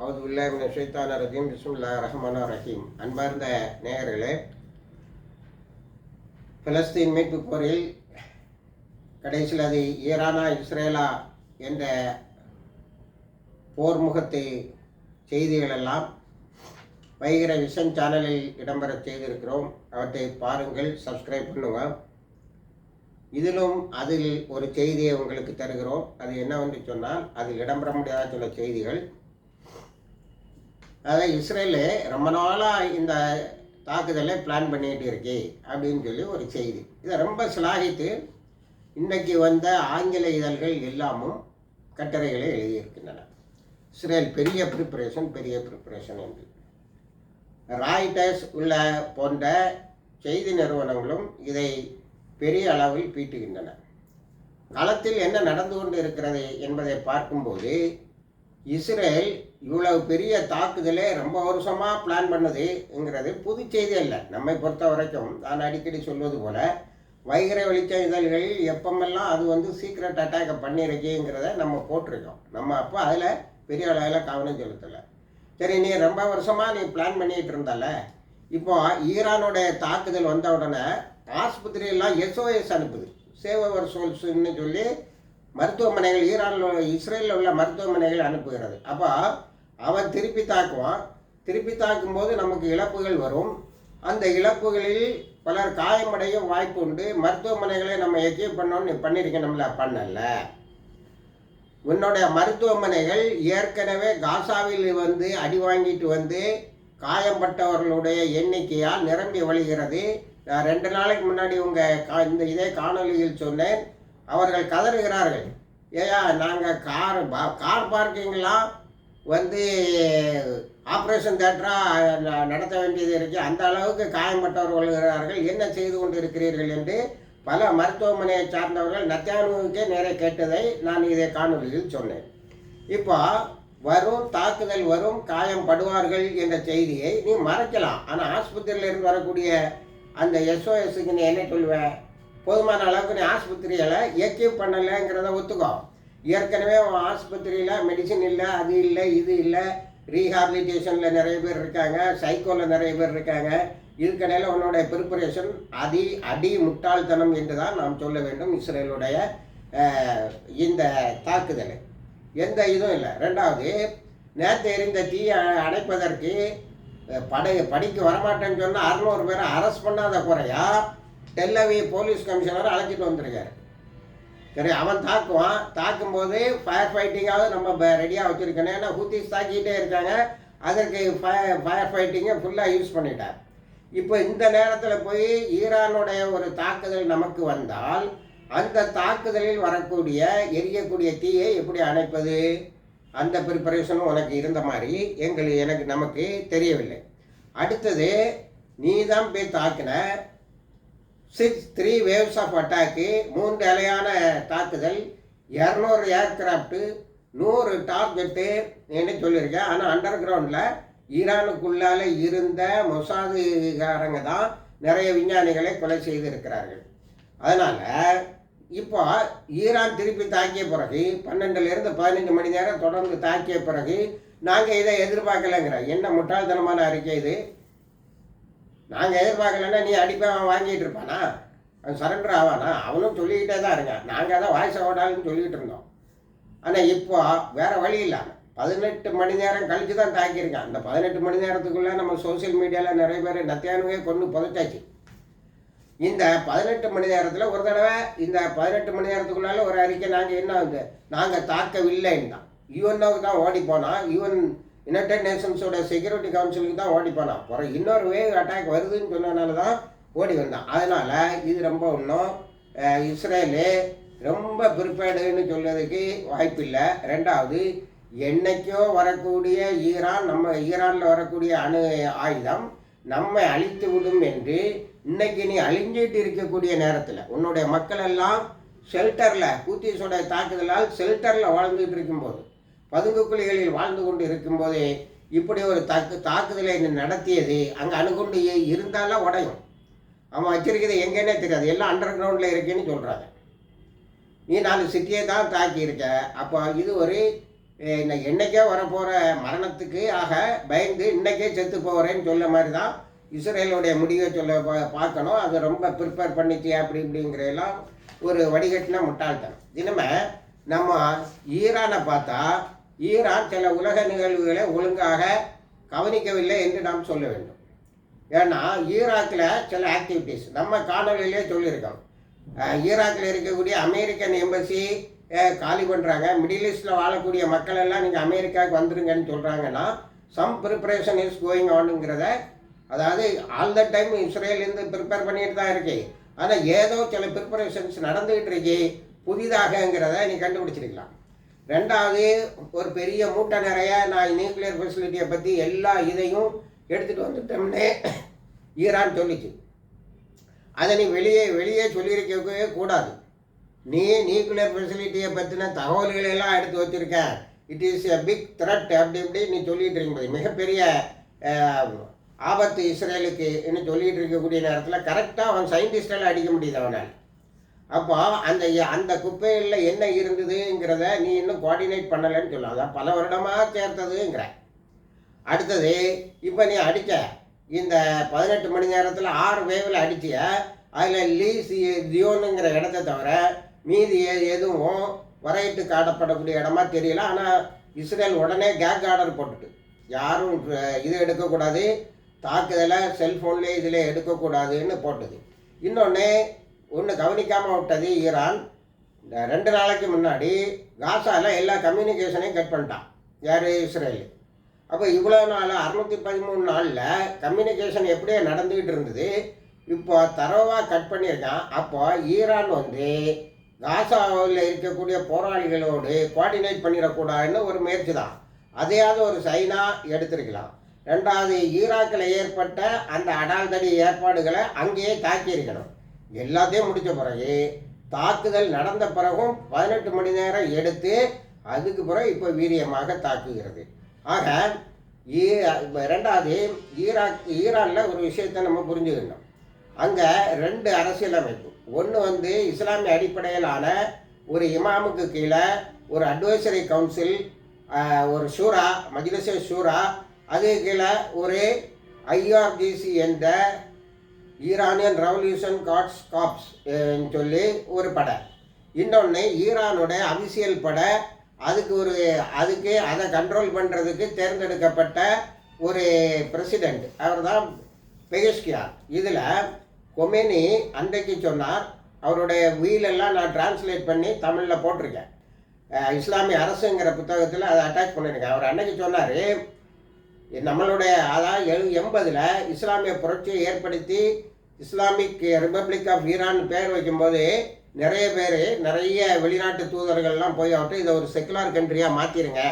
அவது உள்ள ஷைத்தான ரஜீம். பிஸ்முல்லா ரஹ்மானா ரஹீம். அன்பார்ந்த நேயர்களே பிலஸ்தீன் மீட்பு போரில் கடைசியில் அது ஈரானா இஸ்ரேலா என்ற போர்முகத்து செய்திகளெல்லாம் வைகிற விஷன் சேனலில் இடம்பெறச் செய்திருக்கிறோம். அவற்றை பாருங்கள் சப்ஸ்கிரைப் பண்ணுங்க. இதிலும் அதில் ஒரு செய்தியை உங்களுக்கு தருகிறோம். அது என்னவென்று சொன்னால் அதில் இடம்பெற முடியாத சில செய்திகள். அதாவது இஸ்ரேலு ரொம்ப நாளாக இந்த தாக்குதலை பிளான் பண்ணிகிட்டு இருக்கே அப்படின்னு சொல்லி ஒரு செய்தி. இதை ரொம்ப சிலாகித்து இன்றைக்கி வந்த ஆங்கில இதழ்கள் எல்லாமும் கட்டுரைகளை எழுதியிருக்கின்றன. இஸ்ரேல் பெரிய ப்ரிப்பரேஷன் பெரிய ப்ரிப்பரேஷன் என்று. ராய்டர்ஸ் உள்ள போன்ற செய்தி நிறுவனங்களும் இதை பெரிய அளவில் பீட்டுகின்றன. களத்தில் என்ன நடந்து கொண்டு இருக்கிறது என்பதை பார்க்கும்போது இஸ்ரேல் இவ்வளவு பெரிய தாக்குதலே ரொம்ப வருஷமாக பிளான் பண்ணுதுங்கிறது புது செய்தி இல்லை நம்மை பொறுத்த வரைக்கும் நான் அடிக்கடி சொல்வது போல் வைகரை வெளிச்ச இதழ்களில் எப்பமெல்லாம் அது வந்து சீக்ரெட் அட்டாக்கை பண்ணியிருக்கேங்கிறத நம்ம போட்டிருக்கோம். நம்ம அப்போ அதில் பெரிய அளவில் கவனம் செலுத்தலை. சரி நீ ரொம்ப வருஷமாக நீ பிளான் பண்ணிகிட்டு இருந்தால. இப்போ ஈரானுடைய தாக்குதல் வந்த உடனே ஆஸ்பத்திரியெல்லாம் எஸ்ஓஎஸ் அனுப்புது. சேவ் அவர் சோல்ஸுன்னு சொல்லி மருத்துவமனைகள் ஈரானில் இஸ்ரேலில் உள்ள மருத்துவமனைகள் அனுப்புகிறது. அப்போ அவன் திருப்பி தாக்குவான். திருப்பி தாக்கும்போது நமக்கு இழப்புகள் வரும். அந்த இழப்புகளில் பலர் காயமடையும் வாய்ப்பு உண்டு. மருத்துவமனைகளை நம்ம எக்யூப் பண்ணோன்னு பண்ணியிருக்கேன் நம்மள பண்ணல. உன்னுடைய மருத்துவமனைகள் ஏற்கனவே காசாவில் வந்து அடி வாங்கிட்டு வந்து காயம்பட்டவர்களுடைய எண்ணிக்கையால் நிரம்பி வழிகிறது. நான் ரெண்டு நாளைக்கு முன்னாடி உங்கள் கா இந்த இதே காணொலியில் சொன்னேன். அவர்கள் கதறுகிறார்கள். ஏயா நாங்கள் கார் பா கார் பார்க்கிங்லாம் வந்து ஆப்ரேஷன் தேட்டராக நடத்த வேண்டியது இருக்கு. அந்த அளவுக்கு காயம்பட்டவர்கள் வருகிறார்கள் என்ன செய்து கொண்டு இருக்கிறீர்கள் என்று பல மருத்துவமனையை சார்ந்தவர்கள் நத்தியானுவுக்கே நிறைய கேட்டதை நான் இதை காணொலியில் சொன்னேன். இப்போ வரும் தாக்குதல் வரும் காயம் படுவார்கள் என்ற செய்தியை நீ மறைக்கலாம். ஆனால் ஆஸ்பத்திரியில் இருந்து வரக்கூடிய அந்த எஸ்ஓஎஸ்க்கு நீ என்ன சொல்லுவேன் போதுமான அளவுக்கு நீ ஆஸ்பத்திரியில் எக்யூப் பண்ணலைங்கிறத ஒத்துக்கோ. ஏற்கனவே உன் ஆஸ்பத்திரியில் மெடிசின் இல்லை அது இல்லை இது இல்லை. ரீஹாபிலிட்டேஷனில் நிறைய பேர் இருக்காங்க சைக்கோவில் நிறைய பேர் இருக்காங்க. இதுக்கடையில் உன்னோட ப்ரிப்பரேஷன் அதி அடி முட்டாள்தனம் என்று தான் நாம் சொல்ல வேண்டும் இஸ்ரேலுடைய இந்த தாக்குதல். எந்த இதுவும் இல்லை. ரெண்டாவது நேற்று எரிந்த தீயை அணைப்பதற்கு படை படிக்க வரமாட்டேன்னு சொன்னால் அறுநூறு பேரை அரெஸ்ட் பண்ணாத குறையா டெல்லவி போலீஸ் கமிஷனர் அழைச்சிட்டு வந்திருக்காரு. சரி அவன் தாக்குவான். தாக்கும்போது ஃபயர் ஃபைட்டிங்காவது நம்ம ரெடியாக வச்சுருக்கணும். ஏன்னா ஹூத்திஸ் தாக்கிட்டே இருக்காங்க. அதற்கு ஃபயர் ஃபயர் ஃபைட்டிங்கை ஃபுல்லாக யூஸ் பண்ணிட்டார். இப்போ இந்த நேரத்தில் போய் ஈரானுடைய ஒரு தாக்குதல் நமக்கு வந்தால் அந்த தாக்குதலில் வரக்கூடிய எரியக்கூடிய தீயை எப்படி அணைப்பது? அந்த ப்ரிப்பரேஷனும் உனக்கு இருந்த மாதிரி எங்கள் எனக்கு நமக்கு தெரியவில்லை. அடுத்தது நீ தான் போய் தாக்கின six three waves of attack மூன்று அலையான தாக்குதல் இரநூறு ஏர்கிராஃப்ட்டு நூறு டார்கெட்டு என்று சொல்லியிருக்கேன். ஆனால் அண்டர் கிரவுண்டில் ஈரானுக்குள்ளால் இருந்த மொசாதுகாரங்க தான் நிறைய விஞ்ஞானிகளை கொலை செய்திருக்கிறார்கள். அதனால் இப்போ ஈரான் திருப்பி தாக்கிய பிறகு பன்னெண்டுலேருந்து பதினஞ்சு மணி நேரம் தொடர்ந்து தாக்கிய பிறகு நாங்கள் இதை எதிர்பார்க்கலைங்கிறோம் என்ன முட்டாள்தனமான அறிக்கை இது? நாங்கள் எதிர்பார்க்கலன்னா நீ அடிப்பை அவன் வாங்கிட்டு இருப்பானா? அவன் சரண்டர் ஆவானா? அவனும் சொல்லிக்கிட்டே தான் இருங்க நாங்கள் தான் வாய்ஸ் ஓடாலுன்னு சொல்லிக்கிட்டு இருந்தோம். ஆனால் இப்போ வேறு வழி இல்லாமல் பதினெட்டு மணி நேரம் கழித்து தான் தாக்கியிருக்கான். அந்த பதினெட்டு மணி நேரத்துக்குள்ளே நம்ம சோஷியல் மீடியாவில் நிறைய பேர் நத்தியானுவே கொண்டு புதைச்சாச்சு. இந்த பதினெட்டு மணி நேரத்தில் ஒரு தடவை இந்த பதினெட்டு மணி நேரத்துக்குள்ளால ஒரு அறிக்கை நாங்கள் என்ன வந்து நாங்கள் தாக்கவில்லைன்னு தான். யுஎன்ஓக்கு தான் ஓடி போனால் யுஎன் யுனைடெட் நேஷன்ஸோட செக்யூரிட்டி கவுன்சிலுக்கு தான் ஓடி போனான். அப்புறம் இன்னொரு வேவ் அட்டாக் வருதுன்னு சொன்னனால தான் ஓடி வந்தான். அதனால் இது ரொம்ப இன்னும் இஸ்ரேலு ரொம்ப ப்ரிப்பேர்டுன்னு சொல்கிறதுக்கு வாய்ப்பில்லை ரெண்டாவது என்னைக்கோ வரக்கூடிய ஈரான் நம்ம ஈரானில் வரக்கூடிய அணு ஆயுதம் நம்மை அழித்து விடும் என்று இன்னைக்கு நீ அழிஞ்சிட்டு இருக்கக்கூடிய நேரத்தில் உன்னுடைய மக்கள் எல்லாம் ஷெல்டரில் கூத்தீஸோட தாக்குதலால் ஷெல்டரில் வாழ்ந்துட்டு இருக்கும்போது பதுங்கு குழிகளில் வாழ்ந்து கொண்டு இருக்கும்போது இப்படி ஒரு தாக்கு தாக்குதலை நடத்தியது அங்கே அணுகுண்டு இருந்தாலும் உடையும். அவன் வச்சிருக்கிறது எங்கேன்னே தெரியாது. எல்லாம் அண்டர் கிரவுண்டில் இருக்கேன்னு சொல்கிறாங்க நீ நாலு சிட்டியை தான் தாக்கி இருக்க அப்போ இது ஒரு என்னைக்கே வரப்போகிற மரணத்துக்கு ஆக பயந்து இன்னைக்கே செத்து போகிறேன்னு சொல்ல மாதிரி தான் இஸ்ரேலுடைய முடிவை சொல்ல பார்க்கணும். அது ரொம்ப ப்ரிப்பேர் பண்ணிச்சு அப்படி இப்படிங்கிறதெல்லாம் ஒரு வடிகட்டின முட்டாள்தனம். இனிமே நம்ம ஈரானை பார்த்தா ஈரான் சில உலக நிகழ்வுகளை ஒழுங்காக கவனிக்கவில்லை என்று நாம் சொல்ல வேண்டும். ஏன்னா ஈராக்கில் சில ஆக்டிவிட்டீஸ் நம்ம காணொலியிலே சொல்லியிருக்கோம். ஈராக்கில் இருக்கக்கூடிய அமெரிக்கன் எம்பசி காலி பண்ணுறாங்க மிடில் ஈஸ்டில் வாழக்கூடிய மக்கள் எல்லாம் நீங்கள் அமெரிக்காவுக்கு வந்துருங்கன்னு சொல்கிறாங்கன்னா சம் ப்ரிப்பரேஷன் இஸ் கோயிங் ஆனுங்கிறத அதாவது ஆல் த டைம் இஸ்ரேலேருந்து ப்ரிப்பேர் பண்ணிட்டு தான் இருக்கு. ஆனால் ஏதோ சில ப்ரிப்பரேஷன்ஸ் நடந்துகிட்டு இருக்கு. புதிதாகங்கிறத நீ கண்டுபிடிச்சிருக்கலாம். ரெண்டாவது ஒரு பெரிய மூட்டை நிறைய நான் நியூக்ளியர் ஃபெசிலிட்டியை பற்றி எல்லா இதையும் எடுத்துகிட்டு வந்துட்டோம்னே ஈரான் சொல்லிச்சு. அதை நீ வெளியே வெளியே சொல்லியிருக்கவே கூடாது. நீ நியூக்ளியர் ஃபெசிலிட்டியை பற்றின தகவல்களை எல்லாம் எடுத்து வச்சிருக்க. It is a big threat அப்படி இப்படி நீ சொல்லிகிட்டு இருக்கும்போது மிகப்பெரிய ஆபத்து இஸ்ரேலுக்கு இன்னும் சொல்லிகிட்டு இருக்கக்கூடிய நேரத்தில் கரெக்டாக அவன் சயின்டிஸ்டெல்லாம் அடிக்க முடியுது அவனால். அப்போ அந்த அந்த குப்பையில் என்ன இருந்ததுங்கிறத நீ இன்னும் கோஆர்டினேட் பண்ணலைன்னு சொல்லலாம். அதான் பல வருடமாக சேர்த்ததுங்கிற. அடுத்தது இப்போ நீ அடித்த இந்த பதினெட்டு மணி நேரத்தில் ஆறு வேவில் அடிச்சிய அதில் லீஸ் ஜியோனுங்கிற இடத்த தவிர மீதி எதுவும் வரையிட்டு காட்டப்படக்கூடிய இடமா தெரியல. ஆனால் இஸ்ரேல் உடனே கேக் ஆர்டர் போட்டுட்டு யாரும் இது எடுக்கக்கூடாது தாக்குதலை செல்ஃபோன்லேயே இதில் எடுக்கக்கூடாதுன்னு போட்டது. இன்னொன்று ஒன்று கவனிக்காமல் விட்டது ஈரான். இந்த ரெண்டு நாளைக்கு முன்னாடி காசாவில் எல்லா கம்யூனிகேஷனையும் கட் பண்ணிட்டான். யார்? இஸ்ரேல். அப்போ இவ்வளோ நாள் அறநூற்றி பதிமூணு நாளில் கம்யூனிகேஷன் எப்படியே நடந்துக்கிட்டு இருந்தது. இப்போ தரவாக கட் பண்ணியிருக்கான். அப்போ ஈரான் வந்து காசாவில் இருக்கக்கூடிய போராளிகளோடு கோஆர்டினேட் பண்ணிடக்கூடாதுன்னு ஒரு முயற்சி தான் அதையாவது ஒரு சைனா எடுத்திருக்கலாம். ரெண்டாவது ஈராக்கில் ஏற்பட்ட அந்த அடால்தடி ஏற்பாடுகளை அங்கேயே தாக்கியிருக்கணும். எல்லாத்தையும் முடித்த பிறகு தாக்குதல் நடந்த பிறகும் பதினெட்டு மணி நேரம் எடுத்து அதுக்கு பிறகு இப்போ வீரியமாக தாக்குகிறது. ஆக ஈ- இப்போ ரெண்டாவது ஈராக் ஈரானில் ஒரு விஷயத்தை நம்ம புரிஞ்சுக்கணும். அங்கே ரெண்டு அரசியலமைப்பு. ஒன்று வந்து இஸ்லாமிய அடிப்படையிலான ஒரு இமாமுக்கு கீழே ஒரு அட்வைசரி கவுன்சில் ஒரு ஷூரா மஜ்லிஸே ஷூரா அது கீழே ஒரு ஐஆர்ஜிசி என்ற ஈரானியன் ரெவல்யூஷன் காட்ஸ் காப்ஸ் சொல்லி ஒரு படை. இன்னொன்று ஈரானோட அபிஷியல் படை. அதுக்கு ஒரு அதுக்கு அதை கண்ட்ரோல் பண்ணுறதுக்கு தேர்ந்தெடுக்கப்பட்ட ஒரு பிரசிடெண்ட் அவர் தான் பெகஸ்கியார் இதில் கொமேனி அன்றைக்கு சொன்னார் அவருடைய வீலெல்லாம் நான் டிரான்ஸ்லேட் பண்ணி தமிழில் போட்டிருக்கேன். இஸ்லாமிய அரசுங்கிற புத்தகத்தில் அதை அட்டாச் பண்ணியிருக்கேன் அவர் அன்னைக்கு சொன்னார் நம்மளுடைய அதாவது எழு எண்பதில் இஸ்லாமிய புரட்சியை ஏற்படுத்தி இஸ்லாமிக் ரிப்பப்ளிக் ஆஃப் ஈரான் பேர் வைக்கும்போது நிறைய பேர் நிறைய வெளிநாட்டு தூதர்கள்லாம் போய் அவர்கிட்ட இதை ஒரு செக்குலார் கண்ட்ரியாக மாற்றிருங்க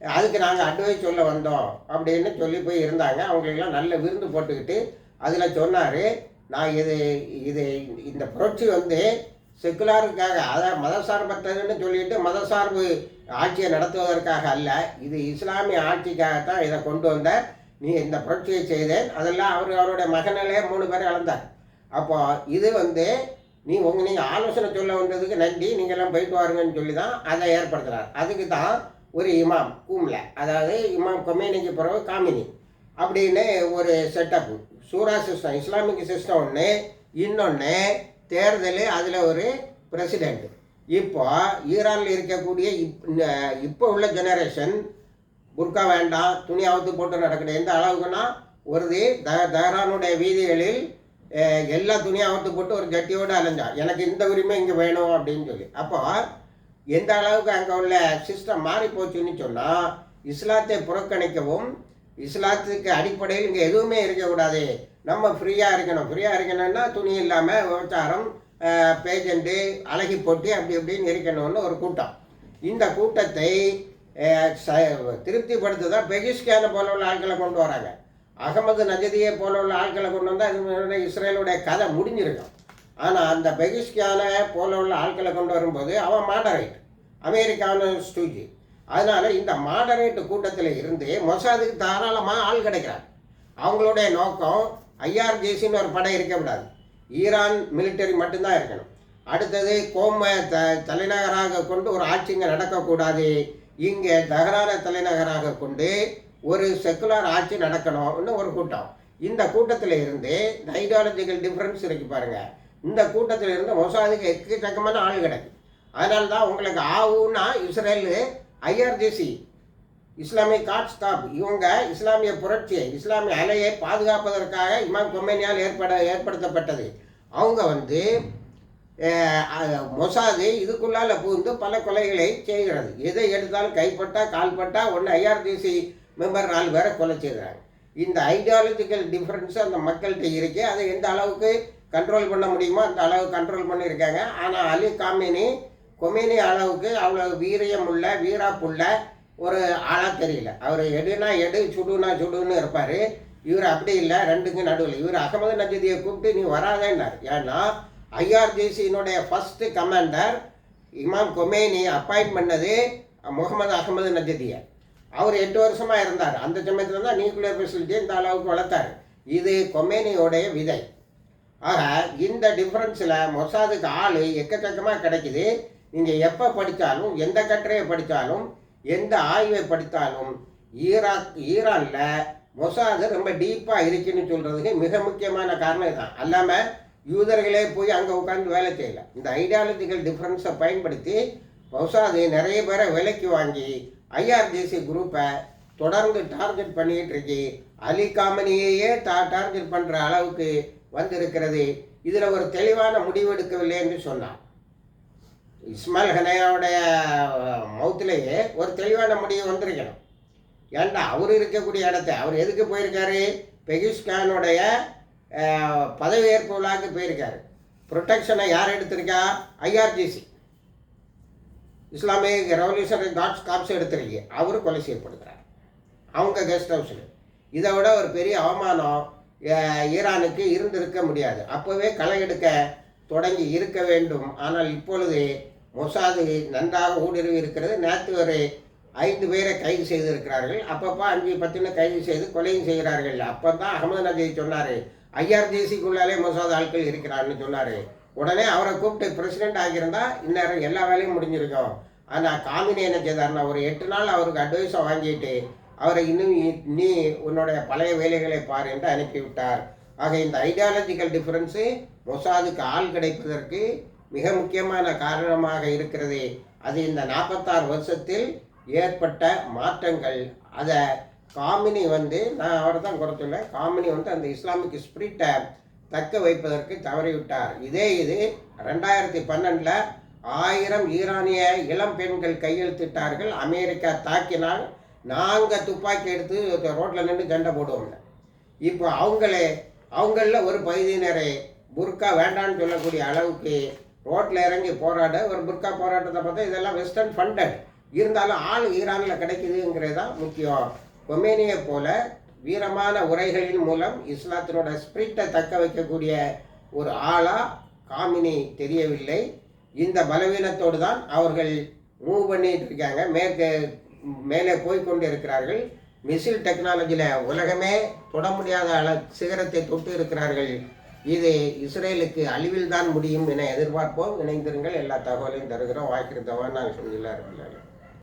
அதுக்கு நாங்கள் அட்வைஸ் சொல்ல வந்தோம் அப்படின்னு சொல்லி போய் இருந்தாங்க. அவங்களுக்கெல்லாம் நல்ல விருந்து போட்டுக்கிட்டு அதில் சொன்னார். நான் இது இது இந்த புரட்சி வந்து செக்குலாருக்காக அதாவது மதசார்பற்றதுன்னு சொல்லிட்டு மதசார்பு ஆட்சியை நடத்துவதற்காக அல்ல இது இஸ்லாமிய ஆட்சிக்காகத்தான் இதை கொண்டு வந்த நீ இந்த புரட்சியை செய்தேன். அதெல்லாம் அவர் அவருடைய மகனிலே மூணு பேரை இழந்தார். அப்போ இது வந்து நீ உங்கள் நீங்கள் ஆலோசனை சொல்ல வந்ததுக்கு நன்றி. நீங்கள்லாம் போயிட்டு வாருங்கன்னு சொல்லி தான் அதை ஏற்படுத்துகிறார் அதுக்கு தான் ஒரு இமாம் கூம்ல அதாவது இமாம் கொமேனிக்கு பிறகு காமினி அப்படின்னு ஒரு செட்டப் சூரா சிஸ்டம் இஸ்லாமிக் சிஸ்டம் ஒன்று இன்னொன்று தேர்தல் அதில் ஒரு பிரசிடெண்ட் இப்போ ஈரானில் இருக்கக்கூடிய இப் இப்போ உள்ள ஜெனரேஷன் புர்கா வேண்டாம் துணி அவுத்து போட்டு நடக்கணும் எந்த அளவுக்குன்னா ஒரு த தஹரானுடைய வீதிகளில் எல்லா துணியும் அவுத்து போட்டு ஒரு ஜட்டியோடு அலைஞ்சான் எனக்கு இந்த உரிமை இங்கே வேணும் அப்படின்னு சொல்லி. அப்போ எந்த அளவுக்கு அங்கே உள்ள சிஸ்டம் மாறி போச்சுன்னு சொன்னால் இஸ்லாத்தை புறக்கணிக்கவும் இஸ்லாத்துக்கு அடிப்படையில் இங்கே எதுவுமே இருக்கக்கூடாது. நம்ம ஃப்ரீயாக இருக்கணும். ஃப்ரீயாக இருக்கணும்னா துணி இல்லாமல் விபச்சாரம் பேஜெண்ட்டு அழகி போட்டி அப்படி இப்படின்னு இருக்கணும்னு ஒரு கூட்டம். இந்த கூட்டத்தை ச- திருப்திப்படுத்த தான் பெகிஸ்கானை போல உள்ள ஆட்களை கொண்டு வராங்க. அகமது நஜதியை போல உள்ள ஆட்களை கொண்டு வந்தால் அது இஸ்ரேலுடைய கதை முடிஞ்சிருக்கும். ஆனால் அந்த பெகிஸ்கானை போல உள்ள ஆட்களை கொண்டு வரும்போது அவன் மாடரேட் அமெரிக்கான ஸ்டூஜி. அதனால் இந்த மாடரேட் கூட்டத்தில் இருந்து மொசாதுக்கு தாராளமாக ஆள் கிடைக்கிறாங்க அவங்களுடைய நோக்கம் ஐஆர்ஜேசின்னு ஒரு படை இருக்கக்கூடாது ஈரான் மிலிட்டரி மட்டும்தான் இருக்கணும். அடுத்தது கோம த தலைநகராக கொண்டு ஒரு ஆட்சிங்க நடக்கக்கூடாது. இங்கே தகரான தலைநகராக கொண்டு ஒரு செக்குலர் ஆட்சி நடக்கணும்னு ஒரு கூட்டம். இந்த கூட்டத்தில் இருந்து இந்த ஐடியாலஜிக்கல் டிஃப்ரென்ஸ் இருக்கு பாருங்கள் இந்த கூட்டத்தில் இருந்து மொசாதுக்கு எக்கச்சக்கமான ஆள் கிடக்கு அதனால தான் உங்களுக்கு ஆவுன்னா இஸ்ரேலு ஐஆர்ஜிசி இஸ்லாமிய காட் ஸ்டாப். இவங்க இஸ்லாமிய புரட்சியை இஸ்லாமிய அலையை பாதுகாப்பதற்காக இமாம் கொமேனியால் ஏற்பட ஏற்படுத்தப்பட்டது. அவங்க வந்து மொசாது இதுக்குள்ளால புகுந்து பல கொலைகளை செய்கிறது. எதை எடுத்தாலும் கைப்பட்டா கால்பட்டா ஒன்று ஐஆர்டிசி மெம்பர் நாலு பேரை கொலை செய்கிறாங்க. இந்த ஐடியாலஜிக்கல் டிஃப்ரென்ஸ் அந்த மக்கள்கிட்ட இருக்கு அதை எந்த அளவுக்கு கண்ட்ரோல் பண்ண முடியுமோ அந்த அளவு கண்ட்ரோல் பண்ணியிருக்காங்க. ஆனால் அலி காமினி கொமேனி அளவுக்கு அவ்வளோ வீரியம் உள்ள வீராப்புள்ள ஒரு ஆளாக தெரியல. அவர் எடுனா எடு சுடுனா சுடுன்னு இருப்பார். இவர் அப்படி இல்லை ரெண்டுக்கு நடுவில். இவர் அகமது நஜதியை கூப்பிட்டு நீ வராதேன்னார். ஏன்னா ஐஆர்ஜிசியினுடைய ஃபஸ்ட்டு கமாண்டர் இமாம் கொமேனி அப்பாயிண்ட் பண்ணது முகமது அகமது நஜதியை. அவர் எட்டு வருஷமாக இருந்தார். அந்த சமயத்தில் தான் நியூக்ளியர் ஃபெசிலிட்டியை இந்த அளவுக்கு வளர்த்தார். இது கொமேனியோடைய விதை. ஆக இந்த டிஃப்ரென்ஸில் மொசாதுக்கு ஆள் எக்கச்சக்கமாக கிடைக்குது. நீங்கள் எப்போ படித்தாலும் எந்த கட்டுரையை படித்தாலும் எந்த ஆய்வை படித்தாலும் ஈராக் ஈரானில் மொசாது ரொம்ப டீப்பாக இருக்குன்னு சொல்கிறதுக்கு மிக முக்கியமான காரணம் இதுதான். அல்லாமல் யூதர்களே போய் அங்கே உட்காந்து வேலை செய்யல. இந்த ஐடியாலஜிக்கல் டிஃப்ரென்ஸை பயன்படுத்தி மொசாது நிறைய பேரை விலைக்கு வாங்கி ஐஆர்ஜிசி குரூப்பை தொடர்ந்து டார்கெட் பண்ணிகிட்டு இருக்கு. அலி காமனியையே டா டார்கெட் பண்ணுற அளவுக்கு வந்திருக்கிறது. இதில் ஒரு தெளிவான முடிவெடுக்கவில்லை என்று சொன்னான் இஸ்மாயில் ஹனையாவுடைய மவுத்துலேயே ஒரு தெளிவான முடிவு வந்திருக்கணும். ஏன்டா அவர் இருக்கக்கூடிய இடத்த அவர் எதுக்கு போயிருக்காரு? பெகிஸ்கானுடைய பதவியேற்பு விழாக்கு போயிருக்காரு. ப்ரொடெக்ஷனை யார் எடுத்திருக்கா? IRGC. Islamic revolutionary guards corps எடுத்திருக்கு. அவர் கொலை செய்யப்படுகிறார். அவங்க கெஸ்ட் ஹவுஸில் இதை விட ஒரு பெரிய அவமானம் ஈரானுக்கு இருந்திருக்க முடியாது. அப்போவே களை எடுக்க தொடங்கி இருக்க வேண்டும். ஆனால் இப்பொழுது மொசாது நன்றாக ஊடுருவி இருக்கிறது. நேற்று ஒரு ஐந்து பேரை கைது செய்திருக்கிறார்கள். அப்பப்போ அஞ்சு பத்துன்னு கைது செய்து கொலையும் செய்கிறார்கள். அப்போ தான் அகமது நஜி சொன்னார் ஐஆர்ஜிசிக்குள்ளாலே மொசாது ஆட்கள் இருக்கிறாருன்னு சொன்னார். உடனே அவரை கூப்பிட்டு பிரசிடென்ட் ஆகியிருந்தால் இந்நேரம் எல்லா வேலையும் முடிஞ்சிருக்கும். ஆனால் காமினி என்ன செய்தார்னா ஒரு எட்டு நாள் அவருக்கு அட்வைஸை வாங்கிட்டு அவரை இன்னும் நீ உன்னுடைய பழைய வேலைகளை பார் என்று அனுப்பிவிட்டார். ஆக இந்த ஐடியாலஜிக்கல் டிஃப்ரென்ஸு மொசாதுக்கு ஆள் கிடைப்பதற்கு மிக முக்கியமான காரணமாக இருக்கிறது. அது இந்த நாற்பத்தாறு வருஷத்தில் ஏற்பட்ட மாற்றங்கள். அதை காமினி வந்து நான் அவரை தான் குறைச்சுள்ளேன் காமினி வந்து அந்த இஸ்லாமிக் ஸ்பிரிட்டை தக்க வைப்பதற்கு தவறிவிட்டார். இதே இது ரெண்டாயிரத்தி பன்னெண்டில் ஆயிரம் ஈரானிய இளம் பெண்கள் கையெழுத்திட்டார்கள். அமெரிக்கா தாக்கினால் நாங்கள் துப்பாக்கி எடுத்து ரோட்டில் நின்று சண்டை போடுவோம். இப்போ அவங்களே அவங்களில் ஒரு பகுதியினரை புர்கா வேண்டான்னு சொல்லக்கூடிய அளவுக்கு ரோட்டில் இறங்கி போராட ஒரு புர்கா போராட்டத்தை பார்த்தா இதெல்லாம் வெஸ்டர்ன் ஃபண்டட் இருந்தாலும் ஆள் ஈரானில் கிடைக்குதுங்கிறது தான் முக்கியம். கொமேனியை போல வீரமான உரைகளின் மூலம் இஸ்லாத்தினோட ஸ்பிரிட்டை தக்க வைக்கக்கூடிய ஒரு ஆளாக காமினி தெரியவில்லை. இந்த பலவீனத்தோடு தான் அவர்கள் மூவ் பண்ணிட்டு இருக்காங்க. மேற்கு மேலே போய் கொண்டு இருக்கிறார்கள் மிசில் டெக்னாலஜியில் உலகமே தொட முடியாத அள சிகரத்தை தொட்டு இருக்கிறார்கள். இது இஸ்ரேலுக்கு அழிவில் தான் முடியும் என எதிர்பார்ப்போம். இணைந்திருங்கள். எல்லா தகவலையும் தருகிறோம். வாய்க்கிறதவா நாங்கள் சொல்லிடலாம்.